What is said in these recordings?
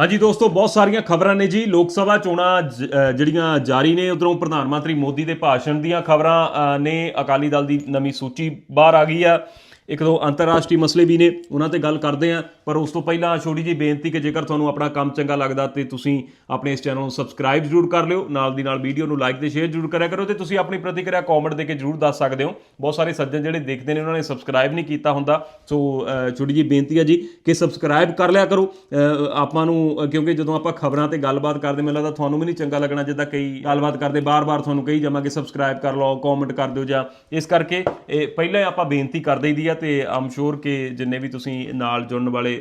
ਹਾਂਜੀ ਦੋਸਤੋ, ਬਹੁਤ ਸਾਰੀਆਂ ਖਬਰਾਂ ਨੇ ਜੀ। ਲੋਕ ਸਭਾ ਚੋਣਾਂ ਜ- ਜਿਹੜੀਆਂ ਜਾਰੀ ਨੇ, ਉਧਰੋਂ ਪ੍ਰਧਾਨ ਮੰਤਰੀ ਮੋਦੀ ਦੇ ਭਾਸ਼ਣ ਦੀਆਂ ਖਬਰਾਂ ਨੇ ਅਕਾਲੀ ਦਲ ਦੀ ਨਵੀਂ ਸੂਚੀ ਬਾਹਰ ਆ ਗਈ ਆ। ਇੱਕ ਦੋ ਅੰਤਰਰਾਸ਼ਟਰੀ ਮਸਲੇ ਵੀ ਨੇ, ਉਹਨਾਂ ਤੇ ਗੱਲ ਕਰਦੇ ਆ ਪਰ ਉਸ ਤੋਂ ਪਹਿਲਾਂ ਛੋਟੀ ਜੀ ਬੇਨਤੀ ਕਿ ਜੇਕਰ ਤੁਹਾਨੂੰ ਆਪਣਾ ਕੰਮ ਚੰਗਾ ਲੱਗਦਾ ਤੇ ਤੁਸੀਂ ਆਪਣੇ ਇਸ ਚੈਨਲ ਨੂੰ ਸਬਸਕ੍ਰਾਈਬ ਜ਼ਰੂਰ ਕਰ ਲਿਓ, ਨਾਲ ਦੀ ਨਾਲ ਵੀਡੀਓ ਨੂੰ ਲਾਈਕ ਤੇ ਸ਼ੇਅਰ ਜ਼ਰੂਰ ਕਰਿਆ ਕਰੋ ਤੇ ਤੁਸੀਂ ਆਪਣੀ ਪ੍ਰਤੀਕਿਰਿਆ ਕਮੈਂਟ ਦੇ ਕੇ ਜ਼ਰੂਰ ਦੱਸ ਸਕਦੇ ਹੋ। ਬਹੁਤ ਸਾਰੇ ਸੱਜਣ ਜਿਹੜੇ ਦੇਖਦੇ ਨੇ, ਉਹਨਾਂ ਨੇ ਸਬਸਕ੍ਰਾਈਬ ਨਹੀਂ ਕੀਤਾ ਹੁੰਦਾ। ਸੋ ਛੋਟੀ ਜੀ ਬੇਨਤੀ ਹੈ ਜੀ ਕਿ ਸਬਸਕ੍ਰਾਈਬ ਕਰ ਲਿਆ ਕਰੋ। ਆਪਾਂ ਨੂੰ ਕਿਉਂਕਿ ਜਦੋਂ ਆਪਾਂ ਖਬਰਾਂ ਤੇ ਗੱਲਬਾਤ ਕਰਦੇ, ਮੈਨੂੰ ਲੱਗਦਾ ਤੁਹਾਨੂੰ ਵੀ ਨਹੀਂ ਚੰਗਾ ਲੱਗਣਾ ਜਿੱਦਾਂ ਕਈ ਗੱਲਬਾਤ ਕਰਦੇ, ਬਾਰ-ਬਾਰ ਤੁਹਾਨੂੰ ਕਹੀ ਜਾਵਾਂਗੇ ਸਬਸਕ੍ਰਾਈਬ ਕਰ ਲਓ ਕਮੈਂਟ ਕਰ ਦਿਓ ਜਾਂ ਇਸ ਕਰਕੇ, ਇਹ ਪਹਿਲਾਂ ਆਪਾਂ ਬੇਨਤੀ ਕਰ ਦਈਦੀ ਆ ਤੇ ਆਮ ਸ਼ੋਰ ਕਿ ਜਿੰਨੇ ਵੀ ਤੁਸੀਂ ਨਾਲ ਜੁੜਨ ਵਾਲੇ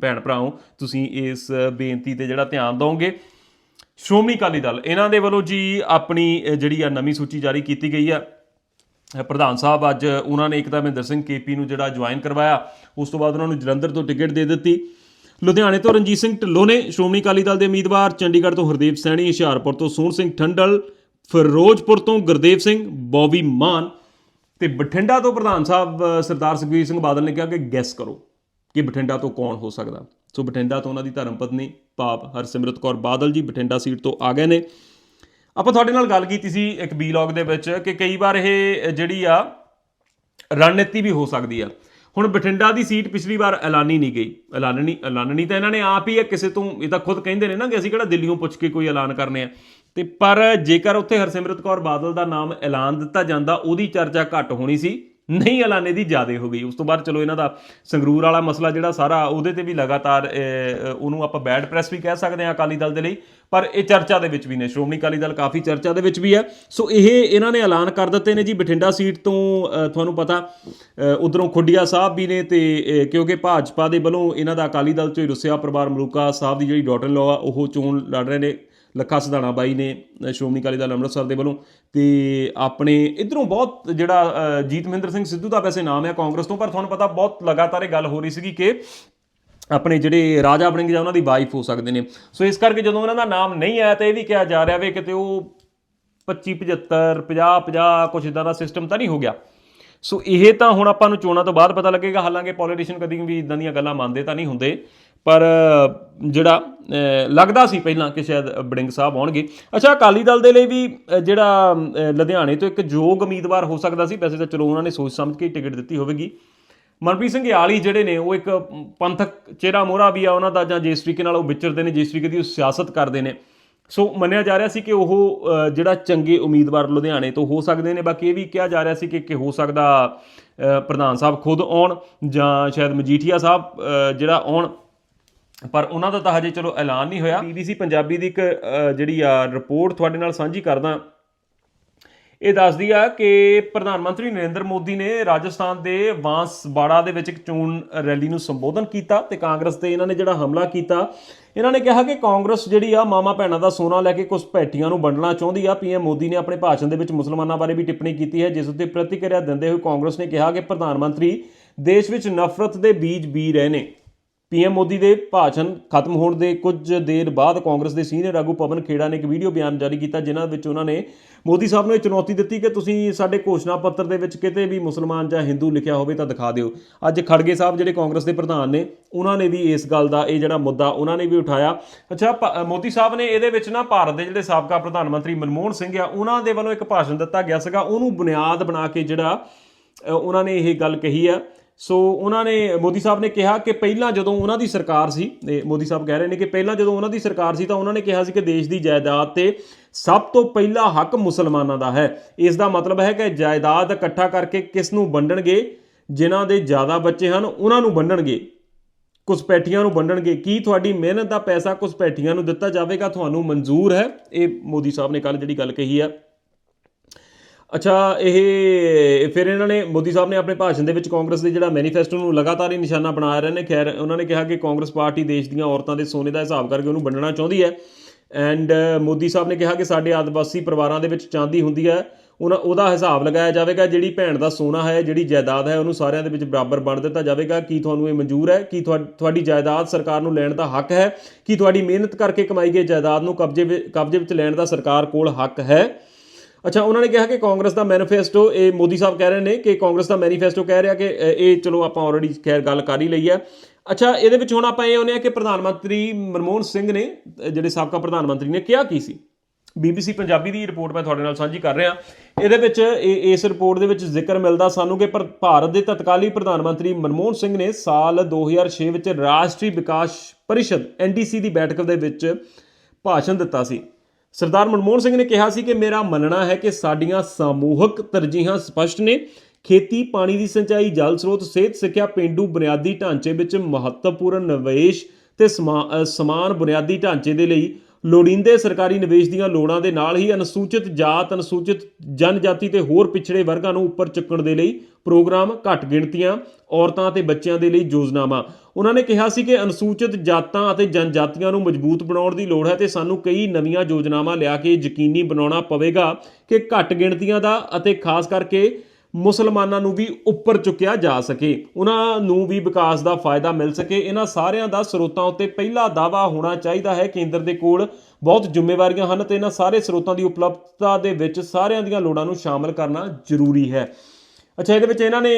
ਭੈਣ ਭਰਾ ਹੋ, ਤੁਸੀਂ ਇਸ ਬੇਨਤੀ ਤੇ ਜਿਹੜਾ ਧਿਆਨ ਦਿਓਗੇ ਸ਼੍ਰੋਮਣੀ ਅਕਾਲੀ ਦਲ, ਇਹਨਾਂ ਦੇ ਵੱਲੋਂ ਜੀ ਆਪਣੀ ਜਿਹੜੀ ਆ ਨਵੀਂ ਸੂਚੀ ਜਾਰੀ ਕੀਤੀ ਗਈ ਆ। ਪ੍ਰਧਾਨ ਸਾਹਿਬ ਅੱਜ ਉਹਨਾਂ ਨੇ ਇੱਕ ਤਾਂ ਮਹਿੰਦਰ ਸਿੰਘ ਕੇਪੀ ਨੂੰ ਜਿਹੜਾ ਜੁਆਇਨ ਕਰਵਾਇਆ, ਉਸ ਤੋਂ ਬਾਅਦ ਉਹਨਾਂ ਨੂੰ ਜਲੰਧਰ ਤੋਂ ਟਿਕਟ ਦੇ ਦਿੱਤੀ। ਲੁਧਿਆਣੇ ਤੋਂ ਰਣਜੀਤ ਸਿੰਘ ਢਿੱਲੋਂ ਨੇ ਸ਼੍ਰੋਮਣੀ ਅਕਾਲੀ ਦਲ ਦੇ ਉਮੀਦਵਾਰ, ਚੰਡੀਗੜ੍ਹ ਤੋਂ ਹਰਦੀਪ ਸੈਣੀ, ਹੁਸ਼ਿਆਰਪੁਰ ਤੋਂ ਸੋਹਣ ਸਿੰਘ ਠੰਡਲ, ਫਿਰੋਜ਼ਪੁਰ ਤੋਂ ਗੁਰਦੇਵ ਸਿੰਘ ਬੌਬੀ ਮਾਨ ਤੇ ਬਠਿੰਡਾ ਤੋਂ ਪ੍ਰਧਾਨ ਸਾਹਿਬ ਸਰਦਾਰ ਸੁਖਬੀਰ ਸਿੰਘ ਬਾਦਲ ਨੇ ਕਿਹਾ ਕਿ ਗੈਸ ਕਰੋ ਕਿ ਬਠਿੰਡਾ ਤੋਂ ਕੌਣ ਹੋ ਸਕਦਾ। ਸੋ ਬਠਿੰਡਾ ਤੋਂ ਉਹਨਾਂ ਦੀ ਧਰਮ ਪਤਨੀ ਭਾਵ ਹਰਸਿਮਰਤ ਕੌਰ ਬਾਦਲ ਜੀ ਬਠਿੰਡਾ ਸੀਟ ਤੋਂ ਆ ਗਏ ਨੇ। ਆਪਾਂ ਤੁਹਾਡੇ ਨਾਲ ਗੱਲ ਕੀਤੀ ਸੀ ਇੱਕ ਬੀਲੌਗ ਦੇ ਵਿੱਚ ਕਿ ਕਈ ਵਾਰ ਇਹ ਜਿਹੜੀ ਆ, ਰਣਨੀਤੀ ਵੀ ਹੋ ਸਕਦੀ ਆ। ਹੁਣ ਬਠਿੰਡਾ ਦੀ ਸੀਟ ਪਿਛਲੀ ਵਾਰ ਐਲਾਨੀ ਨਹੀਂ ਗਈ। ਐਲਾਨਣੀ ਐਲਾਨਣੀ ਤਾਂ ਇਹਨਾਂ ਨੇ ਆਪ ਹੀ ਹੈ ਕਿਸੇ ਤੋਂ, ਇਹ ਤਾਂ ਖੁਦ ਕਹਿੰਦੇ ਨੇ ਨਾ ਕਿ ਅਸੀਂ ਕਿਹੜਾ ਦਿੱਲੀੋਂ ਪੁੱਛ ਕੇ ਕੋਈ ਐਲਾਨ ਕਰਨੇ ਆ। ਤੇ ਪਰ ਜੇਕਰ ਉੱਥੇ ਹਰਸਿਮਰਤ ਕੌਰ ਬਾਦਲ ਦਾ ਨਾਮ ਐਲਾਨ ਦਿੱਤਾ ਜਾਂਦਾ, ਉਹਦੀ ਚਰਚਾ ਘੱਟ ਹੋਣੀ ਸੀ, ਨਹੀਂ ਐਲਾਨੇ ਦੀ ਜ਼ਿਆਦੇ ਹੋ ਗਈ। ਉਸ ਤੋਂ ਬਾਅਦ ਚਲੋ ਇਹਨਾਂ ਦਾ ਸੰਗਰੂਰ ਵਾਲਾ ਮਸਲਾ ਜਿਹੜਾ ਸਾਰਾ, ਉਹਦੇ ਤੇ ਵੀ ਲਗਾਤਾਰ ਉਹਨੂੰ ਆਪਾਂ ਬੈਡ ਪ੍ਰੈਸ ਵੀ ਕਹਿ ਸਕਦੇ ਹਾਂ ਅਕਾਲੀ ਦਲ ਦੇ ਲਈ, ਪਰ ਇਹ ਚਰਚਾ ਦੇ ਵਿੱਚ ਵੀ ਨੇ। ਸ਼੍ਰੋਮਣੀ ਅਕਾਲੀ ਦਲ ਕਾਫੀ ਚਰਚਾ ਦੇ ਵਿੱਚ ਵੀ ਹੈ। ਸੋ ਇਹ ਇਹਨਾਂ ਨੇ ਐਲਾਨ ਕਰ ਦਿੱਤੇ ਨੇ ਜੀ। ਬਠਿੰਡਾ ਸੀਟ ਤੋਂ ਤੁਹਾਨੂੰ ਪਤਾ ਉਧਰੋਂ ਖੁੱਡੀਆ ਸਾਹਿਬ ਵੀ ਨੇ ਤੇ ਕਿਉਂਕਿ ਭਾਜਪਾ ਦੇ ਵੱਲੋਂ ਇਹਨਾਂ ਦਾ ਅਕਾਲੀ ਦਲ ਚੋਂ ਹੀ ਰੁੱਸਿਆ ਪਰਿਵਾਰ ਮਲੂਕਾ ਸਾਹਿਬ ਦੀ ਜਿਹੜੀ ਡਾਟਰ ਲੋ ਆ, ਉਹ ਚੋਣ ਲੜ ਰਹੇ ਨੇ। ਲੱਖਾ ਸਧਾਣਾ ਬਾਈ ਨੇ ਸ਼੍ਰੋਮਣੀ ਅਕਾਲੀ ਦਲ ਅੰਮ੍ਰਿਤਸਰ ਦੇ ਵੱਲੋਂ ਤੇ ਆਪਣੇ ਇਧਰੋਂ ਬਹੁਤ ਜਿਹੜਾ ਅ, ਜੀਤ ਮਹਿੰਦਰ ਸਿੰਘ ਸਿੱਧੂ ਦਾ ਵੈਸੇ ਨਾਮ ਹੈ ਕਾਂਗਰਸ ਤੋਂ ਪਰ ਤੁਹਾਨੂੰ ਪਤਾ ਬਹੁਤ ਲਗਾਤਾਰ ਇਹ ਗੱਲ ਹੋ ਰਹੀ ਸੀਗੀ ਕਿ ਆਪਣੇ ਜਿਹੜੇ ਰਾਜਾ ਬਣਨਗੇ ਜਾਂ ਉਹਨਾਂ ਦੀ ਵਾਈਫ ਹੋ ਸਕਦੇ ਨੇ। ਸੋ ਇਸ ਕਰਕੇ ਜਦੋਂ ਉਹਨਾਂ ਦਾ ਨਾਮ ਨਹੀਂ ਆਇਆ ਤਾਂ ਇਹ ਵੀ ਕਿਹਾ ਜਾ ਰਿਹਾ ਵੇ ਕਿਤੇ ਉਹ 25 75 50 50 ਕੁਝ ਇਦਾਂ ਦਾ ਸਿਸਟਮ ਤਾਂ ਨਹੀਂ ਹੋ ਗਿਆ। ਸੋ ਇਹ ਤਾਂ ਹੁਣ ਆਪਾਂ ਨੂੰ ਚੋਣਾਂ ਤੋਂ ਬਾਅਦ ਪਤਾ ਲੱਗੇਗਾ ਹਾਲਾਂਕਿ ਪੋਲੀਟੀਸ਼ੀਅਨ ਕਦੀ ਵੀ ਇਦਾਂ ਦੀਆਂ ਗੱਲਾਂ ਮੰਨਦੇ ਤਾਂ ਨਹੀਂ ਹੁੰਦੇ। ਪਰ ਜਿਹੜਾ ਲੱਗਦਾ ਸੀ ਪਹਿਲਾਂ ਕਿ ਸ਼ਾਇਦ ਬੜਿੰਗ ਸਾਹਿਬ ਆਉਣਗੇ। ਅੱਛਾ, ਅਕਾਲੀ ਦਲ ਦੇ ਲਈ ਵੀ ਜਿਹੜਾ ਲੁਧਿਆਣੇ ਤੋਂ ਇੱਕ ਯੋਗ ਉਮੀਦਵਾਰ ਹੋ ਸਕਦਾ ਸੀ। ਵੈਸੇ ਤਾਂ ਚਲੋ, ਉਹਨਾਂ ਨੇ ਸੋਚ ਸਮਝ ਕੇ ਟਿਕਟ ਦਿੱਤੀ ਹੋਵੇਗੀ। ਮਨਪ੍ਰੀਤ ਸਿੰਘ ਯਾਲੀ ਜਿਹੜੇ ਨੇ, ਉਹ ਇੱਕ ਪੰਥਕ ਚਿਹਰਾ ਮੋਹਰਾ ਵੀ ਆ ਉਹਨਾਂ ਦਾ, ਜਾਂ ਜਿਸ ਤਰੀਕੇ ਨਾਲ ਉਹ ਵਿਚਰਦੇ ਨੇ, ਜਿਸ ਤਰੀਕੇ ਦੀ ਉਹ ਸਿਆਸਤ ਕਰਦੇ ਨੇ। ਸੋ, ਮੰਨਿਆ ਜਾ ਰਿਹਾ ਸੀ ਕਿ ਉਹ ਜਿਹੜਾ ਚੰਗੇ ਉਮੀਦਵਾਰ ਲੁਧਿਆਣੇ ਤੋਂ ਹੋ ਸਕਦੇ ਨੇ। ਬਾਕੀ ਇਹ ਵੀ ਕਿਹਾ ਜਾ ਰਿਹਾ ਸੀ ਕਿ ਕਿ ਹੋ ਸਕਦਾ ਪ੍ਰਧਾਨ ਸਾਹਿਬ ਖੁਦ ਆਉਣ, ਜਾਂ ਸ਼ਾਇਦ ਮਜੀਠੀਆ ਸਾਹਿਬ ਜਿਹੜਾ ਆਉਣ। ਪਰ ਉਹਨਾਂ ਦਾ ਤਾਂ ਹਜੇ ਚਲੋ ਐਲਾਨ ਨਹੀਂ ਹੋਇਆ। ਬੀਬੀਸੀ ਪੰਜਾਬੀ ਦੀ ਇੱਕ ਜਿਹੜੀ ਆ ਰਿਪੋਰਟ ਤੁਹਾਡੇ ਨਾਲ ਸਾਂਝੀ ਕਰਦਾ। ਇਹ ਦੱਸਦੀ ਆ ਕਿ ਪ੍ਰਧਾਨ ਮੰਤਰੀ ਨਰਿੰਦਰ ਮੋਦੀ ਨੇ ਰਾਜਸਥਾਨ ਦੇ ਬਾਂਸਵਾੜਾ ਦੇ ਵਿੱਚ ਇੱਕ ਚੋਣ ਰੈਲੀ ਨੂੰ ਸੰਬੋਧਨ ਕੀਤਾ ਤੇ ਕਾਂਗਰਸ ਤੇ ਇਹਨਾਂ ਨੇ ਜਿਹੜਾ ਹਮਲਾ ਕੀਤਾ, ਇਹਨਾਂ ਨੇ ਕਿਹਾ ਕਿ ਕਾਂਗਰਸ ਜਿਹੜੀ ਆ ਮਾਮਾ ਭੈਣਾਂ ਦਾ ਸੋਨਾ ਲੈ ਕੇ ਕੁਝ ਭੈਟੀਆਂ ਨੂੰ ਵੰਡਣਾ ਚਾਹੁੰਦੀ ਆ। ਪੀਐਮ ਮੋਦੀ ਨੇ ਆਪਣੇ ਭਾਸ਼ਣ ਦੇ ਵਿੱਚ ਮੁਸਲਮਾਨਾਂ ਬਾਰੇ ਵੀ ਟਿੱਪਣੀ ਕੀਤੀ ਹੈ, ਜਿਸ ਉੱਤੇ ਪ੍ਰਤੀਕਿਰਿਆ ਦਿੰਦੇ ਹੋਏ ਕਾਂਗਰਸ ਨੇ ਕਿਹਾ ਕਿ ਪ੍ਰਧਾਨ ਮੰਤਰੀ ਦੇਸ਼ ਵਿੱਚ ਨਫ਼ਰਤ ਦੇ ਬੀਜ ਬੀ ਰਹੇ ਨੇ। ਪੀਐਮ ਮੋਦੀ ਦੇ ਭਾਸ਼ਣ ਖਤਮ ਹੋਣ ਦੇ ਕੁਝ ਦੇਰ ਬਾਅਦ ਕਾਂਗਰਸ ਦੇ ਸੀਨੀਅਰ ਆਗੂ ਪਵਨ ਖੇੜਾ ਨੇ ਇੱਕ ਵੀਡੀਓ ਬਿਆਨ ਜਾਰੀ ਕੀਤਾ, ਜਿਨ੍ਹਾਂ ਵਿੱਚ ਉਹਨਾਂ ਨੇ ਮੋਦੀ ਸਾਹਿਬ ਨੂੰ ਇਹ ਚੁਣੌਤੀ ਦਿੱਤੀ ਕਿ ਤੁਸੀਂ ਸਾਡੇ ਘੋਸ਼ਣਾ ਪੱਤਰ ਦੇ ਵਿੱਚ ਕਿਤੇ ਵੀ ਮੁਸਲਮਾਨ ਜਾਂ ਹਿੰਦੂ ਲਿਖਿਆ ਹੋਵੇ ਤਾਂ ਦਿਖਾ ਦਿਓ। ਅੱਜ ਖੜਗੇ ਸਾਹਿਬ ਜਿਹੜੇ ਕਾਂਗਰਸ ਦੇ ਪ੍ਰਧਾਨ ਨੇ, ਉਹਨਾਂ ਨੇ ਵੀ ਇਸ ਗੱਲ ਦਾ ਇਹ ਜਿਹੜਾ ਮੁੱਦਾ, ਉਹਨਾਂ ਨੇ ਵੀ ਉਠਾਇਆ। ਅੱਛਾ ਪ- ਮੋਦੀ ਸਾਹਿਬ ਨੇ ਇਹਦੇ ਵਿੱਚ ਨਾ ਭਾਰਤ ਦੇ ਜਿਹੜੇ ਸਾਬਕਾ ਪ੍ਰਧਾਨ ਮੰਤਰੀ ਮਨਮੋਹਨ ਸਿੰਘ ਆ, ਉਹਨਾਂ ਦੇ ਵੱਲੋਂ ਇੱਕ ਭਾਸ਼ਣ ਦਿੱਤਾ ਗਿਆ ਸੀਗਾ। ਉਹਨੂੰ ਬੁਨਿਆਦ ਬਣਾ ਕੇ ਜਿਹੜਾ ਉਹਨਾਂ ਨੇ ਇਹ ਗੱਲ ਕਹੀ ਆ ਸੋ ਉਹਨਾਂ ਨੇ, ਮੋਦੀ ਸਾਹਿਬ ਨੇ ਕਿਹਾ ਕਿ ਪਹਿਲਾਂ ਜਦੋਂ ਉਹਨਾਂ ਦੀ ਸਰਕਾਰ ਸੀ ਮੋਦੀ ਸਾਹਿਬ ਕਹਿ ਰਹੇ ਨੇ ਕਿ ਪਹਿਲਾਂ ਜਦੋਂ ਉਹਨਾਂ ਦੀ ਸਰਕਾਰ ਸੀ ਤਾਂ ਉਹਨਾਂ ਨੇ ਕਿਹਾ ਸੀ ਕਿ ਦੇਸ਼ ਦੀ ਜਾਇਦਾਦ ਤੇ ਸਭ ਤੋਂ ਪਹਿਲਾ ਹੱਕ ਮੁਸਲਮਾਨਾਂ ਦਾ ਹੈ। ਇਸ ਦਾ ਮਤਲਬ ਹੈ ਕਿ ਜਾਇਦਾਦ ਇਕੱਠਾ ਕਰਕੇ ਕਿਸ ਨੂੰ ਵੰਡਣਗੇ, ਜਿਨ੍ਹਾਂ ਦੇ ਜ਼ਿਆਦਾ ਬੱਚੇ ਹਨ, ਉਹਨਾਂ ਨੂੰ ਵੰਡਣਗੇ। ਘੁਸਪੈਠੀਆਂ ਨੂੰ ਵੰਡਣਗੇ। ਕੀ ਤੁਹਾਡੀ ਮਿਹਨਤ ਦਾ ਪੈਸਾ ਘੁਸਪੈਠੀਆਂ ਨੂੰ ਦਿੱਤਾ ਜਾਵੇਗਾ? ਤੁਹਾਨੂੰ ਮਨਜ਼ੂਰ ਹੈ। ਇਹ ਮੋਦੀ ਸਾਹਿਬ ਨੇ ਕੱਲ ਜਿਹੜੀ ਗੱਲ ਕਹੀ ਆ। ਅੱਛਾ, ਇਹ ਫਿਰ ਇਹਨਾਂ ਨੇ, ਮੋਦੀ ਸਾਹਿਬ ਨੇ ਆਪਣੇ ਭਾਸ਼ਣ ਦੇ ਵਿੱਚ ਕਾਂਗਰਸ ਦੇ ਜਿਹੜਾ ਮੈਨੀਫੈਸਟੋ ਨੂੰ ਲਗਾਤਾਰ ਹੀ ਨਿਸ਼ਾਨਾ ਬਣਾ ਰਹੇ ਨੇ। ਖੈਰ, ਉਹਨਾਂ ਨੇ ਕਿਹਾ ਕਿ ਕਾਂਗਰਸ ਪਾਰਟੀ ਦੇਸ਼ ਦੀਆਂ ਔਰਤਾਂ ਦੇ ਸੋਨੇ ਦਾ ਹਿਸਾਬ ਕਰਕੇ ਉਹਨੂੰ ਵੰਡਣਾ ਚਾਹੁੰਦੀ ਹੈ। ਐਂਡ ਮੋਦੀ ਸਾਹਿਬ ਨੇ ਕਿਹਾ ਕਿ ਸਾਡੇ ਆਦਿਵਾਸੀ ਪਰਿਵਾਰਾਂ ਦੇ ਵਿੱਚ ਚਾਂਦੀ ਹੁੰਦੀ ਹੈ। ਉਹਨਾਂ, ਉਹਦਾ ਹਿਸਾਬ ਲਗਾਇਆ ਜਾਵੇਗਾ, ਜਿਹੜੀ ਭੈਣ ਦਾ ਸੋਨਾ ਹੈ, ਜਿਹੜੀ ਜਾਇਦਾਦ ਹੈ, ਉਹਨੂੰ ਸਾਰਿਆਂ ਦੇ ਵਿੱਚ ਬਰਾਬਰ ਵੰਡ ਦਿੱਤਾ ਜਾਵੇਗਾ। ਕੀ ਤੁਹਾਨੂੰ ਇਹ ਮਨਜ਼ੂਰ ਹੈ? ਕੀ ਤੁਹਾ- ਤੁਹਾਡੀ ਜਾਇਦਾਦ ਸਰਕਾਰ ਨੂੰ ਲੈਣ ਦਾ ਹੱਕ ਹੈ? ਕੀ ਤੁਹਾਡੀ ਮਿਹਨਤ ਕਰਕੇ ਕਮਾਈ ਗਈ ਜਾਇਦਾਦ ਨੂੰ ਕਬਜ਼ੇ ਵਿੱਚ ਕਬਜ਼ੇ ਵਿੱਚ ਲੈਣ ਦਾ ਸਰਕਾਰ ਕੋਲ ਹੱਕ ਹੈ? ਅੱਛਾ, ਉਹਨਾਂ ਨੇ ਕਿਹਾ ਕਿ ਕਾਂਗਰਸ ਦਾ ਮੈਨੀਫੈਸਟੋ, ਇਹ ਮੋਦੀ ਸਾਹਿਬ ਕਹਿ ਰਹੇ ਨੇ ਕਿ ਕਾਂਗਰਸ ਦਾ ਮੈਨੀਫੈਸਟੋ ਕਹਿ ਰਿਹਾ ਕਿ ਇਹ ਚਲੋ ਆਪਾਂ ਆਲਰੇਡੀ ਖੈਰ ਗੱਲ ਕਰ ਹੀ ਲਈ ਹੈ। ਅੱਛਾ, ਇਹਦੇ ਵਿੱਚ ਹੁਣ ਆਪਾਂ ਇਹ ਆਉਂਦੇ ਆ ਕਿ ਪ੍ਰਧਾਨ ਮੰਤਰੀ ਮਨਮੋਹਨ ਸਿੰਘ ਨੇ ਜਿਹੜੇ ਸਾਬਕਾ ਪ੍ਰਧਾਨ ਮੰਤਰੀ ਨੇ, ਕਿਹਾ ਕੀ ਸੀ? BBC ਪੰਜਾਬੀ ਦੀ ਰਿਪੋਰਟ ਮੈਂ ਤੁਹਾਡੇ ਨਾਲ ਸਾਂਝੀ ਕਰ ਰਿਹਾ। ਇਹਦੇ ਵਿੱਚ, ਇਹ- ਇਸ ਰਿਪੋਰਟ ਦੇ ਵਿੱਚ ਜ਼ਿਕਰ ਮਿਲਦਾ ਸਾਨੂੰ ਕਿ ਪਰ- ਭਾਰਤ ਦੇ ਤਤਕਾਲੀ ਪ੍ਰਧਾਨ ਮੰਤਰੀ ਮਨਮੋਹਨ ਸਿੰਘ ਨੇ ਸਾਲ 2006 ਵਿੱਚ ਰਾਸ਼ਟਰੀ ਵਿਕਾਸ ਪਰਿਸ਼ਦ NDC ਦੀ ਬੈਠਕ ਦੇ ਵਿੱਚ ਭਾਸ਼ਣ ਦਿੱਤਾ ਸੀ। ਸਰਦਾਰ ਮਨਮੋਹਨ ਸਿੰਘ ਨੇ ਕਿਹਾ ਸੀ ਕਿ ਮੇਰਾ ਮੰਨਣਾ ਹੈ ਕਿ ਸਾਡੀਆਂ ਸਮੂਹਕ ਤਰਜੀਹਾਂ ਸਪਸ਼ਟ ਨੇ। ਖੇਤੀ, ਪਾਣੀ ਦੀ ਸਿੰਚਾਈ, ਜਲ ਸਰੋਤ, ਸਿਹਤ, ਸਿੱਖਿਆ, ਪਿੰਡੂ ਬੁਨਿਆਦੀ ਢਾਂਚੇ ਵਿੱਚ ਮਹੱਤਵਪੂਰਨ ਨਿਵੇਸ਼ ਤੇ ਸਮਾ- ਸਮਾਨ ਬੁਨਿਆਦੀ ਢਾਂਚੇ ਦੇ ਲਈ ਲੋੜੀਂਦੇ ਸਰਕਾਰੀ ਨਿਵੇਸ਼ ਦੀਆਂ ਲੋੜਾਂ ਦੇ ਨਾਲ ਹੀ ਅਨੁਸੂਚਿਤ ਜਾਤ, ਅਨੁਸੂਚਿਤ ਜਨਜਾਤੀ ਤੇ ਹੋਰ ਪਿਛੜੇ ਵਰਗਾਂ ਨੂੰ ਉੱਪਰ ਚੁੱਕਣ ਦੇ ਲਈ ਪ੍ਰੋਗਰਾਮ ਘੱਟ ਗਿਣਤੀਆਂ, ਔਰਤਾਂ ਤੇ ਬੱਚਿਆਂ ਦੇ ਲਈ ਯੋਜਨਾਵਾਂ। ਉਹਨਾਂ ਨੇ ਕਿਹਾ ਸੀ ਕਿ ਅਨੁਸੂਚਿਤ ਜਾਤਾਂ ਅਤੇ ਜਨਜਾਤੀਆਂ ਨੂੰ ਮਜ਼ਬੂਤ ਬਣਾਉਣ ਦੀ ਲੋੜ ਹੈ ਤੇ ਸਾਨੂੰ ਕਈ ਨਵੀਆਂ ਯੋਜਨਾਵਾਂ ਲਿਆ ਕੇ ਯਕੀਨੀ ਬਣਾਉਣਾ ਪਵੇਗਾ ਕਿ ਘੱਟ ਗਿਣਤੀਆਂ ਦਾ ਅਤੇ ਖਾਸ ਕਰਕੇ ਮੁਸਲਮਾਨਾਂ ਨੂੰ ਵੀ ਉੱਪਰ ਚੁੱਕਿਆ ਜਾ ਸਕੇ। ਉਹਨਾਂ ਨੂੰ ਵੀ ਵਿਕਾਸ ਦਾ ਫਾਇਦਾ ਮਿਲ ਸਕੇ। ਇਹਨਾਂ ਸਾਰਿਆਂ ਦਾ ਸਰੋਤਾਂ ਉੱਤੇ ਪਹਿਲਾ ਦਾਵਾ ਹੋਣਾ ਚਾਹੀਦਾ ਹੈ। ਕੇਂਦਰ ਦੇ ਕੋਲ ਬਹੁਤ ਜ਼ਿੰਮੇਵਾਰੀਆਂ ਹਨ ਤੇ ਇਹਨਾਂ ਸਾਰੇ ਸਰੋਤਾਂ ਦੀ ਉਪਲਬਧਤਾ ਦੇ ਵਿੱਚ ਸਾਰਿਆਂ ਦੀਆਂ ਲੋੜਾਂ ਨੂੰ ਸ਼ਾਮਲ ਕਰਨਾ ਜ਼ਰੂਰੀ ਹੈ। ਅੱਛਾ, ਇਹਦੇ ਵਿੱਚ ਇਹਨਾਂ ਨੇ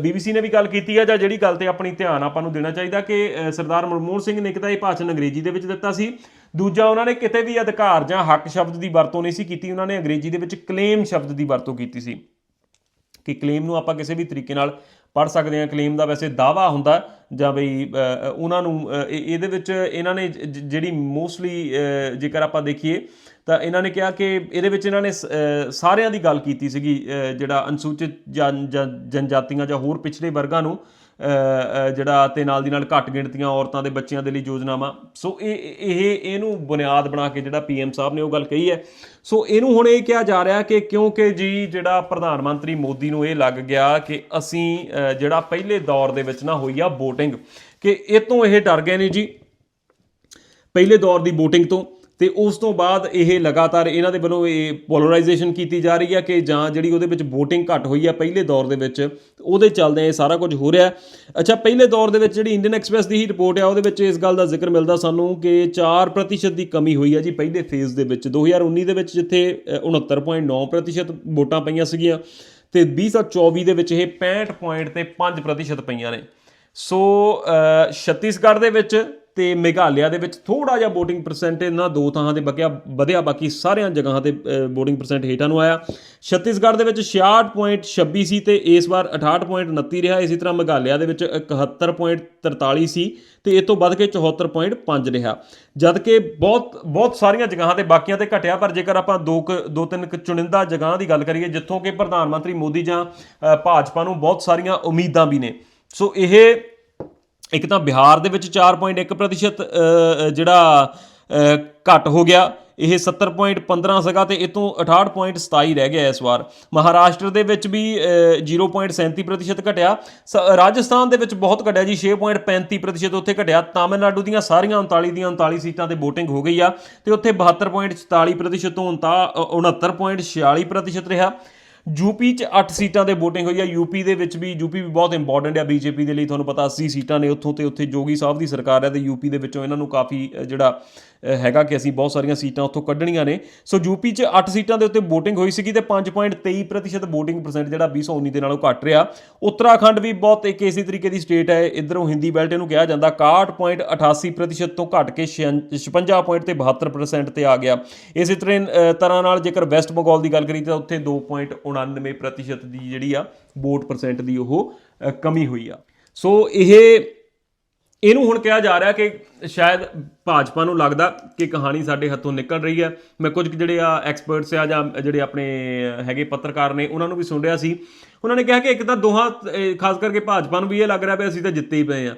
ਬੀਬੀਸੀ ਨੇ ਵੀ ਗੱਲ ਕੀਤੀ ਹੈ ਜਾਂ ਜਿਹੜੀ ਗੱਲ ਤੇ ਆਪਣੀ ਧਿਆਨ ਆਪਾਂ ਨੂੰ ਦੇਣਾ ਚਾਹੀਦਾ ਕਿ ਸਰਦਾਰ ਮਨਮੋਹਨ ਸਿੰਘ ਨੇ ਇੱਕ ਤਾਂ ਇਹ ਭਾਸ਼ਣ ਅੰਗਰੇਜ਼ੀ ਦੇ ਵਿੱਚ ਦਿੱਤਾ ਸੀ। ਦੂਜਾ, ਉਹਨਾਂ ਨੇ ਕਿਤੇ ਵੀ ਅਧਿਕਾਰ ਜਾਂ ਹੱਕ ਸ਼ਬਦ ਦੀ ਵਰਤੋਂ ਨਹੀਂ ਸੀ ਕੀਤੀ। ਉਹਨਾਂ ਨੇ ਅੰਗਰੇਜ਼ੀ ਦੇ ਵਿੱਚ ਕਲੇਮ ਸ਼ਬਦ ਦੀ ਵਰਤੋਂ ਕੀਤੀ ਸੀ। ਕਿ ਕਲੇਮ ਨੂੰ ਆਪਾਂ ਕਿਸੇ ਵੀ ਤਰੀਕੇ ਨਾਲ ਪੜ ਸਕਦੇ ਹਾਂ। ਕਲੇਮ ਦਾ ਵੈਸੇ ਦਾਵਾ ਹੁੰਦਾ ਜਾਂ ਬਈ ਉਹਨਾਂ ਨੂੰ ਇਹ- ਇਹਦੇ ਵਿੱਚ ਇਹਨਾਂ ਨੇ ਜਿਹੜੀ ਮੋਸਟਲੀ ਜੇਕਰ ਆਪਾਂ ਦੇਖੀਏ ਤਾਂ ਇਹਨਾਂ ਨੇ ਕਿਹਾ ਕਿ ਇਹਦੇ ਵਿੱਚ ਇਹਨਾਂ ਨੇ ਸਾਰਿਆਂ ਦੀ ਗੱਲ ਕੀਤੀ ਸੀਗੀ ਜਿਹੜਾ ਅਨੁਸੂਚਿਤ ਜਨ- ਜਨਜਾਤੀਆਂ ਜਾਂ ਹੋਰ ਪਿਛੜੇ ਵਰਗਾਂ ਨੂੰ। ਜਿਹੜਾ ਤੇ ਨਾਲ ਦੀ ਨਾਲ ਘੱਟ ਗਿਣਤੀਆਂ ਔਰਤਾਂ ਦੇ ਬੱਚਿਆਂ ਦੇ ਲਈ ਯੋਜਨਾਵਾਂ। ਸੋ ਇਹ ਇਹ ਇਹਨੂੰ ਬੁਨਿਆਦ ਬਣਾ ਕੇ ਜਿਹੜਾ ਪੀਐਮ ਸਾਹਿਬ ਨੇ ਉਹ ਗੱਲ ਕਹੀ ਹੈ। ਸੋ ਇਹਨੂੰ ਹੁਣ ਇਹ ਕਿਹਾ ਜਾ ਰਿਹਾ ਕਿ ਕਿਉਂਕਿ ਜੀ ਜਿਹੜਾ ਪ੍ਰਧਾਨ ਮੰਤਰੀ ਮੋਦੀ ਨੂੰ ਇਹ ਲੱਗ ਗਿਆ ਕਿ ਅਸੀਂ ਜਿਹੜਾ ਪਹਿਲੇ ਦੌਰ ਦੇ ਵਿੱਚ ਨਾ ਹੋਈ ਆ VOTING ਕਿ ਇਹ ਤੋਂ ਇਹ ਡਰ ਗਏ ਨੇ ਜੀ। ਪਹਿਲੇ ਦੌਰ ਦੀ VOTING ਤੋਂ ਤੇ ਉਸ ਤੋਂ ਬਾਅਦ ਇਹ ਲਗਾਤਾਰ ਇਹਨਾਂ ਦੇ ਵੱਲੋਂ ਇਹ ਪੋਲਰਾਈਜੇਸ਼ਨ ਕੀਤੀ ਜਾ ਰਹੀ ਹੈ ਕਿ ਜਾਂ ਜਿਹੜੀ ਉਹਦੇ ਵਿੱਚ VOTING ਘੱਟ ਹੋਈ ਹੈ ਪਹਿਲੇ ਦੌਰ ਦੇ ਵਿੱਚ ਉਹਦੇ ਚੱਲਦੇ ਇਹ ਸਾਰਾ ਕੁਝ ਹੋ ਰਿਹਾ। ਅੱਛਾ ਪਹਿਲੇ ਦੌਰ ਦੇ ਵਿੱਚ ਜਿਹੜੀ ਇੰਡੀਅਨ ਐਕਸਪ੍ਰੈਸ ਦੀ ਹੀ ਰਿਪੋਰਟ ਹੈ ਉਹਦੇ ਵਿੱਚ ਇਸ ਗੱਲ ਦਾ ਜ਼ਿਕਰ ਮਿਲਦਾ ਸਾਨੂੰ ਕਿ 4% ਦੀ ਕਮੀ ਹੋਈ ਹੈ ਜੀ ਪਹਿਲੇ ਫੇਜ਼ ਦੇ ਵਿੱਚ। 2019 ਦੇ ਵਿੱਚ ਜਿੱਥੇ ਅ, 69.9% ਵੋਟਾਂ ਪਈਆਂ ਸੀਗੀਆਂ ਤੇ 2024 ਦੇ ਵਿੱਚ ਇਹ 65 ਪੁਆਇੰਟ ਤੇ 5% ਪਈਆਂ ਨੇ। ਸੋ ਛੱਤੀਸਗੜ੍ਹ ਦੇ ਵਿੱਚ ਤੇ ਮੇਘਾਲਿਆ ਦੇ ਵਿੱਚ ਥੋੜਾ ਜਿਹਾ VOTING ਪਰਸੈਂਟ ਇਹਨਾਂ ਦੋ ਥਾਂ ਤੇ ਬਕਿਆ, ਵਧਿਆ, ਬਾਕੀ ਸਾਰਿਆਂ ਜਗ੍ਹਾ ਤੇ VOTING ਪਰਸੈਂਟ ਹੇਠਾਂ ਨੂੰ ਆਇਆ। ਛੱਤੀਸਗੜ੍ਹ ਦੇ ਵਿੱਚ 66.26 ਸੀ ਤੇ ਇਸ ਵਾਰ 68.29 ਰਿਹਾ। ਇਸੇ ਤਰ੍ਹਾਂ ਮੇਘਾਲਿਆ ਦੇ ਵਿੱਚ 71.43 ਸੀ ਤੇ ਇਹ ਤੋਂ ਵੱਧ ਕੇ 74.5 ਰਿਹਾ। ਜਦ ਕਿ ਬਹੁਤ ਬਹੁਤ ਸਾਰੀਆਂ ਜਗ੍ਹਾਂ ਤੇ ਬਾਕੀਆਂ ਤੇ ਘਟਿਆ, ਪਰ ਜੇਕਰ ਆਪਾਂ ਦੋ ਕੁ- ਦੋ ਤਿੰਨ ਕੁ ਚੁਣਿੰਦਾ ਜਗ੍ਹਾ ਦੀ ਗੱਲ ਕਰੀਏ, ਜਿੱਥੋਂ ਕਿ ਪ੍ਰਧਾਨ ਮੰਤਰੀ ਮੋਦੀ ਜਾਂ ਭਾਜਪਾ ਨੂੰ ਬਹੁਤ ਸਾਰੀਆਂ ਉਮੀਦਾਂ ਵੀ ਨੇ। ਸੋ ਇਹ ਇੱਕ ਤਾਂ ਬਿਹਾਰ ਦੇ ਵਿੱਚ 4.1% ਅ, ਅ, ਜਿਹੜਾ ਅ, ਘੱਟ ਹੋ ਗਿਆ। ਇਹ 70.15 ਸੀਗਾ ਤੇ ਇਤੋਂ 68.27 ਰਹਿ ਗਿਆ ਇਸ ਵਾਰ। ਮਹਾਰਾਸ਼ਟਰ ਦੇ ਵਿੱਚ ਵੀ ਅ, 0.37% ਘਟਿਆ। ਸ- ਰਾਜਸਥਾਨ ਦੇ ਵਿੱਚ ਬਹੁਤ ਘਟਿਆ ਜੀ 6.35% ਉੱਥੇ ਘਟਿਆ। ਤਾਮਿਲਨਾਡੂ ਦੀਆਂ ਸਾਰੀਆਂ 39 ਦੀਆਂ 39 ਸੀਟਾਂ ਤੇ VOTING ਹੋ ਗਈ ਆ। ਤੇ ਉੱਥੇ 72.44% ਤੋਂ 69.46% ਰਿਹਾ। ਯੂਪੀ ਚ 8 ਸੀਟਾਂ ਤੇ VOTING ਹੋਈ ਆ। ਯੂਪੀ ਦੇ ਵਿੱਚ ਵੀ, ਯੂਪੀ ਵੀ ਬਹੁਤ ਇੰਪੋਰਟੈਂਟ ਆ ਬੀਜੇਪੀ ਦੇ ਲਈ। ਤੁਹਾਨੂੰ ਪਤਾ 80 ਸੀਟਾਂ ਨੇ ਉੱਥੋਂ ਤੇ ਉੱਥੇ ਜੋਗੀ ਸਾਹਿਬ ਦੀ ਸਰਕਾਰ ਹੈ ਤੇ ਯੂਪੀ ਦੇ ਵਿੱਚੋਂ ਇਹਨਾਂ ਨੂੰ ਕਾਫੀ ਜਿਹੜਾ ਹੈਗਾ ਕਿ ਅਸੀਂ ਬਹੁਤ ਸਾਰੀਆਂ ਸੀਟਾਂ ਉੱਥੋਂ ਕੱਢਣੀਆਂ ਨੇ। ਸੋ ਯੂਪੀ ਚ 8 ਸੀਟਾਂ ਦੇ ਉੱਤੇ VOTING ਹੋਈ ਸੀਗੀ ਤੇ 5.23% VOTING ਪਰਸੈਂਟ ਜਿਹੜਾ 2019 ਦੇ ਨਾਲੋਂ ਘੱਟ ਰਿਹਾ। ਉੱਤਰਾਖੰਡ ਵੀ ਬਹੁਤ ਇੱਕ ਇਸੇ ਤਰੀਕੇ ਦੀ ਸਟੇਟ ਹੈ। ਇਧਰੋਂ ਹਿੰਦੀ ਬੈਲਟ ਇਹਨੂੰ ਕਿਹਾ ਜਾਂਦਾ 61.88% ਤੋਂ ਘਟ ਕੇ 56 ਪੁਆਇੰਟ ਤੇ 72% ਤੇ ਆ ਗਿਆ। ਇਸੇ ਤਰ੍ਹਾਂ ਤਰ੍ਹਾਂ ਨਾਲ ਜੇਕਰ ਵੈਸਟ ਬੰਗਾਲ ਦੀ ਗੱਲ ਕਰੀ ਤਾਂ ਉੱਥੇ 2.99% ਦੀ ਜਿਹੜੀ ਆ ਵੋਟ ਪਰਸੈਂਟ ਦੀ ਉਹ ਕਮੀ ਹੋਈ ਆ। ਸੋ ਇਹ, ਇਹਨੂੰ ਹੁਣ ਕਿਹਾ ਜਾ ਰਿਹਾ ਕਿ ਸ਼ਾਇਦ ਭਾਜਪਾ ਨੂੰ ਲੱਗਦਾ ਕਿ ਕਹਾਣੀ ਸਾਡੇ ਹੱਥੋਂ ਨਿਕਲ ਰਹੀ ਹੈ ਮੈਂ ਕੁਝ ਕੁ ਜਿਹੜੇ ਆ ਐਕਸਪਰਟਸ ਆ ਜਾਂ ਜਿਹੜੇ ਆਪਣੇ ਹੈਗੇ ਪੱਤਰਕਾਰ ਨੇ, ਉਹਨਾਂ ਨੂੰ ਵੀ ਸੁਣ ਰਿਹਾ ਸੀ। ਉਹਨਾਂ ਨੇ ਕਿਹਾ ਕਿ ਇੱਕ ਤਾਂ ਦੋਹਾਂ ਖਾਸ ਕਰਕੇ ਭਾਜਪਾ ਨੂੰ ਵੀ ਇਹ ਲੱਗ ਰਿਹਾ ਵੀ ਅਸੀਂ ਤਾਂ ਜਿੱਤੇ ਹੀ ਪਏ ਆ।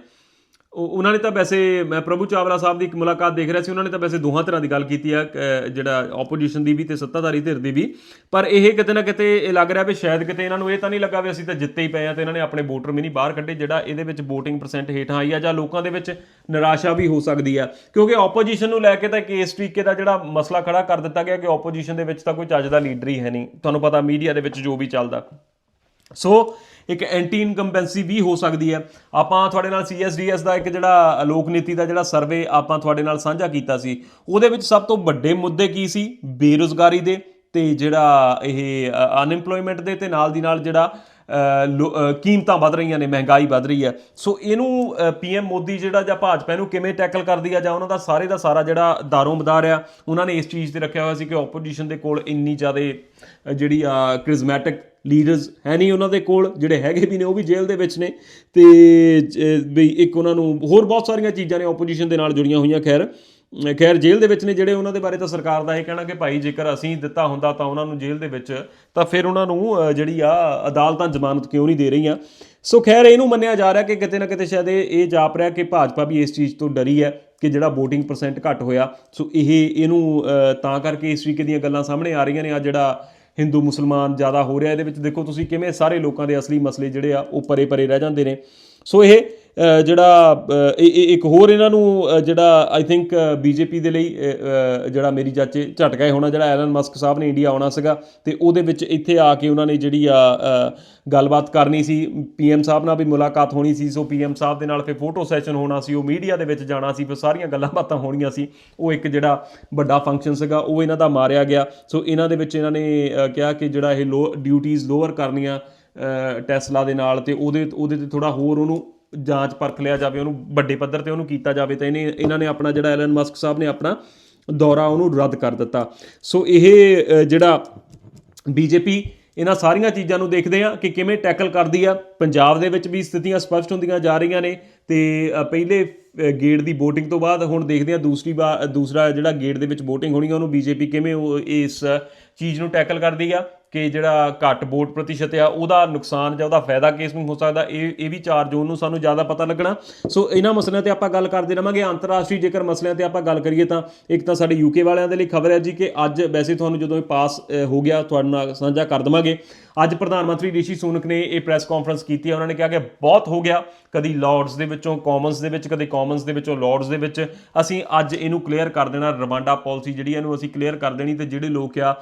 ਉਹਨਾਂ ਨੇ ਤਾਂ ਵੈਸੇ ਮੈਂ ਪ੍ਰਭੂ ਚਾਵਲਾ ਸਾਹਿਬ ਦੀ ਇੱਕ ਮੁਲਾਕਾਤ ਦੇਖ ਰਿਹਾ ਸੀ ਉਹਨਾਂ ਨੇ ਤਾਂ ਵੈਸੇ ਦੋਹਾਂ ਤਰ੍ਹਾਂ ਦੀ ਗੱਲ ਕੀਤੀ ਆ ਅਹ, ਜਿਹੜਾ ਆਪੋਜੀਸ਼ਨ ਦੀ ਵੀ ਤੇ ਸੱਤਾਧਾਰੀ ਧਿਰ ਦੀ ਵੀ। ਪਰ ਇਹ ਕਿਤੇ ਨਾ ਕਿਤੇ ਇਹ ਲੱਗ ਰਿਹਾ ਵੀ ਸ਼ਾਇਦ ਕਿਤੇ ਇਹਨਾਂ ਨੂੰ ਇਹ ਤਾਂ ਨਹੀਂ ਲੱਗਾ ਵੀ ਅਸੀਂ ਤਾਂ ਜਿੱਤੇ ਹੀ ਪਏ ਆ ਤੇ ਇਹਨਾਂ ਨੇ ਆਪਣੇ ਵੋਟਰ ਵੀ ਨਹੀਂ ਬਾਹਰ ਕੱਢੇ ਜਿਹੜਾ ਇਹਦੇ ਵਿੱਚ VOTING ਪਰਸੈਂਟ ਹੇਠਾਂ ਆਈ ਆ ਜਾਂ ਲੋਕਾਂ ਦੇ ਵਿੱਚ ਨਿਰਾਸ਼ਾ ਵੀ ਹੋ ਸਕਦੀ ਆ। ਕਿਉਂਕਿ ਆਪੋਜੀਸ਼ਨ ਨੂੰ ਲੈ ਕੇ ਤਾਂ ਇੱਕ ਇਸ ਤਰੀਕੇ ਦਾ ਜਿਹੜਾ ਮਸਲਾ ਖੜਾ ਕਰ ਦਿੱਤਾ ਗਿਆ ਕਿ ਆਪੋਜੀਸ਼ਨ ਦੇ ਵਿੱਚ ਤਾਂ ਕੋਈ ਚੱਜ ਦਾ ਲੀਡਰ ਹੀ ਹੈ ਨਹੀਂ। ਤੁਹਾਨੂੰ ਪਤਾ ਮੀਡੀਆ ਦੇ ਵਿੱਚ ਜੋ ਵੀ ਚੱਲਦਾ। ਸੋ ਇੱਕ ਐਂਟੀ ਇਨਕੰਪੈਂਸੀ ਵੀ ਹੋ ਸਕਦੀ ਹੈ। ਆਪਾਂ ਤੁਹਾਡੇ ਨਾਲ ਸੀਐਸਡੀਐਸ ਦਾ ਇੱਕ ਜਿਹੜਾ ਲੋਕ ਨੀਤੀ ਦਾ ਜਿਹੜਾ ਸਰਵੇ ਆਪਾਂ ਤੁਹਾਡੇ ਨਾਲ ਸਾਂਝਾ ਕੀਤਾ ਸੀ, ਉਹਦੇ ਵਿੱਚ ਸਭ ਤੋਂ ਵੱਡੇ ਮੁੱਦੇ ਕੀ ਸੀ? ਬੇਰੁਜ਼ਗਾਰੀ ਦੇ ਤੇ ਜਿਹੜਾ ਇਹ ਅਨਐਮਪਲੋਇਮੈਂਟ ਦੇ ਤੇ ਨਾਲ ਦੀ ਨਾਲ ਜਿਹੜਾ ਲੋ- ਕੀਮਤਾਂ ਵੱਧ ਰਹੀਆਂ ਨੇ, ਮਹਿੰਗਾਈ ਵੱਧ ਰਹੀ ਹੈ। ਸੋ ਇਹਨੂੰ ਪੀਐਮ ਮੋਦੀ ਜਿਹੜਾ ਜਾਂ ਭਾਜਪਾ ਨੂੰ ਕਿਵੇਂ ਟੈਕਲ ਕਰਦੀ ਆ, ਜਾਂ ਉਹਨਾਂ ਦਾ ਸਾਰੇ ਦਾ ਸਾਰਾ ਜਿਹੜਾ ਦਾਰੋਮਦਾਰ ਆ, ਉਹਨਾਂ ਨੇ ਇਸ ਚੀਜ਼ ਤੇ ਰੱਖਿਆ ਹੋਇਆ ਸੀ ਕਿ ਆਪੋਜੀਸ਼ਨ ਦੇ ਕੋਲ ਇੰਨੀ ਜ਼ਿਆਦਾ ਜਿਹੜੀ ਆ ਕ੍ਰਿਜ਼ਮੈਟਿਕ ਲੀਡਰਸ ਹੈ ਨਹੀਂ ਉਹਨਾਂ ਦੇ ਕੋਲ, ਜਿਹੜੇ ਹੈਗੇ ਵੀ ਨੇ, ਉਹ ਵੀ ਜੇਲ੍ਹ ਦੇ ਵਿੱਚ ਨੇ। ਤੇ ਜ- ਵੀ ਇੱਕ ਉਹਨਾਂ ਨੂੰ ਹੋਰ ਬਹੁਤ ਸਾਰੀਆਂ ਚੀਜ਼ਾਂ ਨੇ ਆਪੋਜੀਸ਼ਨ ਦੇ ਨਾਲ ਜੁੜੀਆਂ ਹੋਈਆਂ, ਖੈਰ। ਖੈਰ, ਜੇਲ੍ਹ ਦੇ ਵਿੱਚ ਨੇ ਜਿਹੜੇ ਉਹਨਾਂ ਦੇ ਬਾਰੇ ਤਾਂ ਸਰਕਾਰ ਦਾ ਇਹ ਕਹਿਣਾ ਕਿ ਭਾਈ ਜੇਕਰ ਅਸੀਂ ਦਿੱਤਾ ਹੁੰਦਾ ਤਾਂ ਉਹਨਾਂ ਨੂੰ ਜੇਲ੍ਹ ਦੇ ਵਿੱਚ, ਤਾਂ ਫਿਰ ਉਹਨਾਂ ਨੂੰ ਜਿਹੜੀ ਆ ਅਦਾਲਤਾਂ ਜ਼ਮਾਨਤ ਕਿਉਂ ਨਹੀਂ ਦੇ ਰਹੀਆਂ? ਸੋ ਖੈਰ, ਇਹਨੂੰ ਮੰਨਿਆ ਜਾ ਰਿਹਾ ਕਿ ਕਿਤੇ ਨਾ ਕਿਤੇ ਸ਼ਾਇਦ ਇਹ ਇਹ ਜਾਪ ਰਿਹਾ ਕਿ ਭਾਜਪਾ ਵੀ ਇਸ ਚੀਜ਼ ਤੋਂ ਡਰੀ ਹੈ ਕਿ ਜਿਹੜਾ VOTING ਪਰਸੈਂਟ ਘੱਟ ਹੋਇਆ। ਸੋ ਇਹ, ਇਹਨੂੰ ਤਾਂ ਕਰਕੇ ਇਸ ਤਰੀਕੇ ਦੀਆਂ ਗੱਲਾਂ ਸਾਹਮਣੇ ਆ ਰਹੀਆਂ ਨੇ। ਆ ਜਿਹੜਾ ਹਿੰਦੂ ਮੁਸਲਮਾਨ ਜ਼ਿਆਦਾ ਹੋ ਰਿਹਾ, ਇਹਦੇ ਵਿੱਚ ਦੇਖੋ ਤੁਸੀਂ ਕਿਵੇਂ ਸਾਰੇ ਲੋਕਾਂ ਦੇ ਅਸਲੀ ਮਸਲੇ ਜਿਹੜੇ ਆ, ਉਹ ਪਰੇ ਪਰੇ ਰਹਿ ਜਾਂਦੇ ਨੇ। ਸੋ ਇਹ ਜਿਹੜਾ ਇੱਕ ਹੋਰ ਇਹਨਾਂ ਨੂੰ ਜਿਹੜਾ ਆਈ ਥਿੰਕ ਬੀਜੇਪੀ ਦੇ ਲਈ ਜਿਹੜਾ ਮੇਰੀ ਚਾਚੇ ਝਟਕਾ ਹੋਣਾ, ਜਿਹੜਾ ਐਲਨ ਮਸਕ ਸਾਹਿਬ ਨੇ ਇੰਡੀਆ ਆਉਣਾ ਸੀਗਾ, ਤੇ ਉਹਦੇ ਵਿੱਚ ਇੱਥੇ ਆ ਕੇ ਉਹਨਾਂ ਨੇ ਜਿਹੜੀ ਆ ਗੱਲਬਾਤ ਕਰਨੀ ਸੀ ਪੀਐਮ ਸਾਹਿਬ ਨਾਲ ਵੀ ਮੁਲਾਕਾਤ ਹੋਣੀ ਸੀ, ਸੋ ਪੀਐਮ ਸਾਹਿਬ ਦੇ ਨਾਲ ਫਿਰ ਫੋਟੋ ਸੈਸ਼ਨ ਹੋਣਾ ਸੀ, ਉਹ ਮੀਡੀਆ ਦੇ ਵਿੱਚ ਜਾਣਾ ਸੀ, ਫਿਰ ਸਾਰੀਆਂ ਗੱਲਾਂ ਬਾਤਾਂ ਹੋਣੀਆਂ ਸੀ, ਉਹ ਇੱਕ ਜਿਹੜਾ ਵੱਡਾ ਫੰਕਸ਼ਨ ਸੀਗਾ, ਉਹ ਇਹਨਾਂ ਦਾ ਮਾਰਿਆ ਗਿਆ, ਸੋ ਇਹਨਾਂ ਦੇ ਵਿੱਚ ਇਹਨਾਂ ਨੇ ਕਿਹਾ ਕਿ ਜਿਹੜਾ ਇਹ ਲੋ ਡਿਊਟੀਆਂ ਲੋਅਰ ਕਰਨੀਆਂ ਟੈਸਲਾ ਦੇ ਨਾਲ, ਤੇ ਉਹਦੇ ਉਹਦੇ ਤੇ ਥੋੜਾ ਹੋਰ ਉਹਨੂੰ ਜਾਂਚ ਪਰਖ ਲਿਆ ਜਾਵੇ ਉਹਨੂੰ ਵੱਡੇ ਪੱਧਰ ਤੇ ਉਹਨੂੰ ਕੀਤਾ ਜਾਵੇ ਤਾਂ ਇਹਨੇ ਇਹਨਾਂ ਨੇ ਆਪਣਾ ਜਿਹੜਾ ਐਲਨ ਮਸਕ ਸਾਹਿਬ ਨੇ ਆਪਣਾ ਦੌਰਾ ਉਹਨੂੰ ਰੱਦ ਕਰ ਦਿੱਤਾ। ਸੋ ਇਹ ਅ, ਜਿਹੜਾ ਬੀਜੇਪੀ ਇਹਨਾਂ ਸਾਰੀਆਂ ਚੀਜ਼ਾਂ ਨੂੰ ਦੇਖਦੇ ਆ ਕਿ ਕਿਵੇਂ ਟੈਕਲ ਕਰਦੀ ਆ। ਪੰਜਾਬ ਦੇ ਵਿੱਚ ਵੀ ਸਥਿਤੀਆਂ ਸਪਸ਼ਟ ਹੁੰਦੀਆਂ ਜਾ ਰਹੀਆਂ ਨੇ ਤੇ ਪਹਿਲੇ ਅ, ਗੇੜ ਦੀ VOTING ਤੋਂ ਬਾਅਦ ਹੁਣ ਦੇਖਦੇ ਆ ਦੂਸਰੀ ਵਾਰ ਦੂਸਰਾ ਜਿਹੜਾ ਗੇੜ ਦੇ ਵਿੱਚ VOTING ਹੋਣੀ ਆ ਉਹਨੂੰ ਬੀਜੇਪੀ ਕਿਵੇਂ ਉਹ ਇਸ ਚੀਜ਼ ਨੂੰ ਟੈਕਲ ਕਰਦੀ ਆ। ਕਿ ਜਿਹੜਾ ਘੱਟ ਵੋਟ ਪ੍ਰਤੀਸ਼ਤ ਆ, ਉਹਦਾ ਨੁਕਸਾਨ ਜਾਂ ਉਹਦਾ ਫਾਇਦਾ ਕਿਸ ਨੂੰ ਹੋ ਸਕਦਾ, ਇਹ ਇਹ ਵੀ 4 ਜੂਨ ਨੂੰ ਸਾਨੂੰ ਜ਼ਿਆਦਾ ਪਤਾ ਲੱਗਣਾ। ਸੋ ਇਹਨਾਂ ਮਸਲਿਆਂ ਤੇ ਆਪਾਂ ਗੱਲ ਕਰਦੇ ਰਵਾਂਗੇ। ਅੰਤਰਰਾਸ਼ਟਰੀ ਜੇਕਰ ਮਸਲਿਆਂ ਤੇ ਆਪਾਂ ਗੱਲ ਕਰੀਏ ਤਾਂ ਇੱਕ ਤਾਂ ਸਾਡੇ ਯੂਕੇ ਵਾਲਿਆਂ ਦੇ ਲਈ ਖਬਰ ਹੈ ਜੀ ਕਿ ਅੱਜ ਵੈਸੇ ਤੁਹਾਨੂੰ ਜਦੋਂ ਇਹ ਪਾਸ ਹੋ ਗਿਆ, ਤੁਹਾਡੇ ਨਾਲ ਸਾਂਝਾ ਕਰ ਦਵਾਂਗੇ। ਅੱਜ ਪ੍ਰਧਾਨ ਮੰਤਰੀ ਰਿਸ਼ੀ ਸੂਨਕ ਨੇ ਇਹ ਪ੍ਰੈਸ ਕਾਨਫਰੰਸ ਕੀਤੀ ਹੈ। ਉਹਨਾਂ ਨੇ ਕਿਹਾ ਕਿ ਬਹੁਤ ਹੋ ਗਿਆ। ਕਦੀ ਲਾਰਡਸ ਦੇ ਵਿੱਚੋਂ ਕਾਮਨਸ ਦੇ ਵਿੱਚ, ਕਦੇ ਕਾਮਨਸ ਦੇ ਵਿੱਚੋਂ ਲਾਰਡਸ ਦੇ ਵਿੱਚ। ਅਸੀਂ ਅੱਜ ਇਹਨੂੰ ਕਲੀਅਰ ਕਰ ਦੇਣਾ। ਰਵਾਂਡਾ ਪਾਲਿਸੀ ਜਿਹੜੀ ਇਹਨੂੰ ਅਸੀਂ ਕਲੀਅਰ ਕਰ ਦੇਣੀ ਤੇ ਜਿਹੜੇ ਲੋਕ ਆ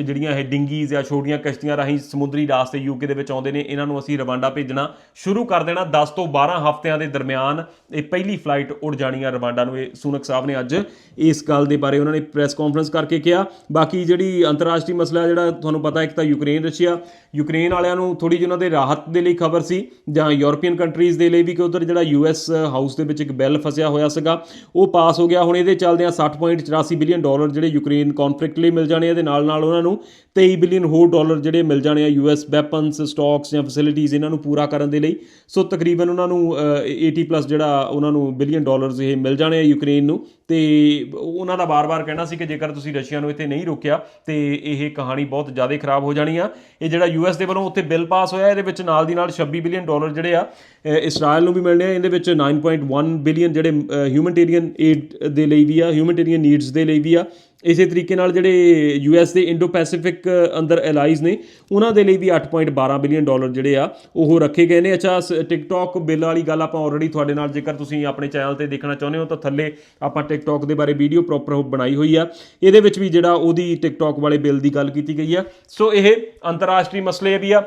ਜਿਹੜੀਆਂ ਇਹ ਡਿੰਗੀਜ਼ ਆ, ਛੋਟੀਆਂ ਕਸ਼ਤੀਆਂ ਰਾਹੀਂ ਸਮੁੰਦਰੀ ਰਾਸਤੇ ਯੂਕੇ ਦੇ ਵਿੱਚ ਆਉਂਦੇ ਨੇ, ਇਹਨਾਂ ਨੂੰ ਅਸੀਂ ਰਵਾਂਡਾ ਭੇਜਣਾ। ਸ਼ੁਰੂ ਕਰ ਦੇਣਾ 10 ਤੋਂ 12 ਹਫ਼ਤਿਆਂ ਦੇ ਦਰਮਿਆਨ ਇਹ ਪਹਿਲੀ ਫਲਾਈਟ ਉੜ ਜਾਣੀ ਆ ਰਵਾਂਡਾ ਨੂੰ। ਇਹ ਸੂਨਕ ਸਾਹਿਬ ਨੇ ਅੱਜ ਇਸ ਗੱਲ ਦੇ ਬਾਰੇ ਉਹਨਾਂ ਨੇ ਪ੍ਰੈਸ ਕਾਨਫਰੰਸ ਕਰਕੇ ਕਿਹਾ। ਬਾਕੀ ਜਿਹੜੀ ਅੰਤਰਰਾਸ਼ਟਰੀ ਮਸਲਾ ਜਿਹੜਾ ਤੁਹਾਨੂੰ ਪਤਾ, ਇੱਕ ਤਾਂ ਯੂਕਰੇਨ ਰਸ਼ੀਆ ਯੂਕਰੇਨ ਵਾਲਿਆਂ ਨੂੰ ਥੋੜੀ ਜਿਹੀ ਉਹਨਾਂ ਦੇ ਰਾਹਤ ਦੇ ਲਈ ਖਬਰ ਸੀ ਜਾਂ ਯੂਰਪੀਅਨ ਕੰਟਰੀਜ਼ ਦੇ ਲਈ ਵੀ ਕਿ ਉਧਰ ਜਿਹੜਾ ਯੂਐਸ ਹਾਊਸ ਦੇ ਵਿੱਚ ਇੱਕ ਬਿੱਲ ਫਸਿਆ ਹੋਇਆ ਸੀਗਾ। ਉਹ ਪਾਸ ਹੋ ਗਿਆ। ਹੁਣ ਇਹਦੇ ਚੱਲਦਿਆਂ 60.84 ਬਿਲੀਅਨ ਡਾਲਰ ਜਿਹੜੇ ਯੂਕਰੇਨ ਕਨਫਲਿਕਟ ਲਈ ਮਿਲ ਜਾਣੇ ਆ। ਤੇ ਨਾਲ ਨਾਲ ਉਹਨਾਂ ਨੂੰ 23 ਬਿਲੀਅਨ ਹੋਰ ਡਾਲਰ ਜਿਹੜੇ ਮਿਲ ਜਾਣੇ ਆ ਯੂਐਸ ਵੈਪਨਸ ਸਟਾਕਸ ਜਾਂ ਫੈਸਿਲਿਟੀਜ਼ ਇਹਨਾਂ ਨੂੰ ਪੂਰਾ ਕਰਨ ਦੇ ਲਈ। ਸੋ ਤਕਰੀਬਨ ਉਹਨਾਂ ਨੂੰ ਅ, 80 ਪਲੱਸ ਜਿਹੜਾ ਉਹਨਾਂ ਨੂੰ ਬਿਲੀਅਨ ਡਾਲਰਸ ਇਹ ਮਿਲ ਜਾਣੇ ਆ ਯੂਕਰੇਨ ਨੂੰ। ਤੇ ਉਹਨਾਂ ਦਾ ਬਾਰ-ਬਾਰ ਕਹਿਣਾ ਸੀ ਕਿ ਜੇਕਰ ਤੁਸੀਂ ਰਸ਼ੀਆ ਨੂੰ ਇੱਥੇ ਨਹੀਂ ਰੋਕਿਆ, ਤੇ ਇਹ ਕਹਾਣੀ ਬਹੁਤ ਜ਼ਿਆਦਾ ਖਰਾਬ ਹੋ ਜਾਣੀ ਆ। ਇਹ ਜਿਹੜਾ ਯੂਐਸ ਦੇ ਵੱਲੋਂ ਉੱਥੇ ਬਿੱਲ ਪਾਸ ਹੋਇਆ, ਇਹਦੇ ਵਿੱਚ ਨਾਲ ਦੀ ਨਾਲ 26 ਬਿਲੀਅਨ ਡਾਲਰ ਜਿਹੜੇ ਆ ਇਸਰਾਇਲ ਨੂੰ ਵੀ ਮਿਲਣੇ ਆ। ਇਹਦੇ ਵਿੱਚ 9.1 ਬਿਲੀਅਨ ਜਿਹੜੇ ਹਿਊਮਨਟੇਰੀਅਨ ਏਡ ਦੇ ਲਈ ਵੀ ਆ ਹਿਊਮਨਟੇਰੀਅਨ ਨੀਡਸ ਦੇ ਲਈ ਵੀ ਆ। ਇਸੇ ਤਰੀਕੇ ਨਾਲ ਜਿਹੜੇ ਯੂ ਯੂਐਸ ਦੇ ਇੰਡੋ ਪੈਸੀਫਿਕ ਅੰਦਰ ਐਲਾਈਜ਼ ਨੇ, ਉਹਨਾਂ ਦੇ ਲਈ ਵੀ 8.12 ਬਿਲੀਅਨ ਡਾਲਰ ਜਿਹੜੇ ਆ, ਉਹ ਰੱਖੇ ਗਏ ਨੇ। ਅੱਛਾ ਟਿਕਟੌਕ ਬਿੱਲ ਵਾਲੀ ਗੱਲ ਆਪਾਂ ਆਲਰੇਡੀ ਤੁਹਾਡੇ ਨਾਲ, ਜੇਕਰ ਤੁਸੀਂ ਆਪਣੇ ਚੈਨਲ ਤੇ ਦੇਖਣਾ ਚਾਹੁੰਦੇ ਹੋ, ਤਾਂ ਥੱਲੇ ਆਪਾਂ ਟਿਕਟੌਕ ਦੇ ਬਾਰੇ ਵੀਡੀਓ ਪ੍ਰੋਪਰ ਬਣਾਈ ਹੋਈ ਆ। ਇਹਦੇ ਵਿੱਚ ਵੀ ਜਿਹੜਾ ਉਹਦੀ ਟਿਕਟੌਕ ਵਾਲੇ ਬਿੱਲ ਦੀ ਗੱਲ ਕੀਤੀ ਗਈ ਆ। ਸੋ ਇਹ ਅੰਤਰਰਾਸ਼ਟਰੀ ਮਸਲੇ ਵੀ ਆ।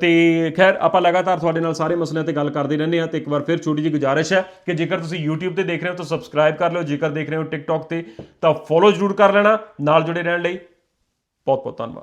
ਤੇ ਖੈਰ, ਆਪਾਂ ਲਗਾਤਾਰ ਤੁਹਾਡੇ ਨਾਲ ਸਾਰੇ ਮਸਲਿਆਂ ਤੇ ਗੱਲ ਕਰਦੇ ਰਹਿੰਦੇ ਆ ਤੇ ਇੱਕ ਵਾਰ ਫਿਰ ਛੋਟੀ ਜਿਹੀ ਗੁਜ਼ਾਰਿਸ਼ ਹੈ ਕਿ ਜੇਕਰ ਤੁਸੀਂ YouTube ਤੇ ਦੇਖ ਰਹੇ ਹੋ ਤਾਂ ਸਬਸਕ੍ਰਾਈਬ ਕਰ ਲਿਓ, ਜੇਕਰ ਦੇਖ ਰਹੇ ਹੋ TikTok ਤੇ ਤਾਂ ਫੋਲੋ ਜ਼ਰੂਰ ਕਰ ਲੈਣਾ। ਨਾਲ ਜੁੜੇ ਰਹਿਣ ਲਈ ਬਹੁਤ ਬਹੁਤ ਧੰਨਵਾਦ।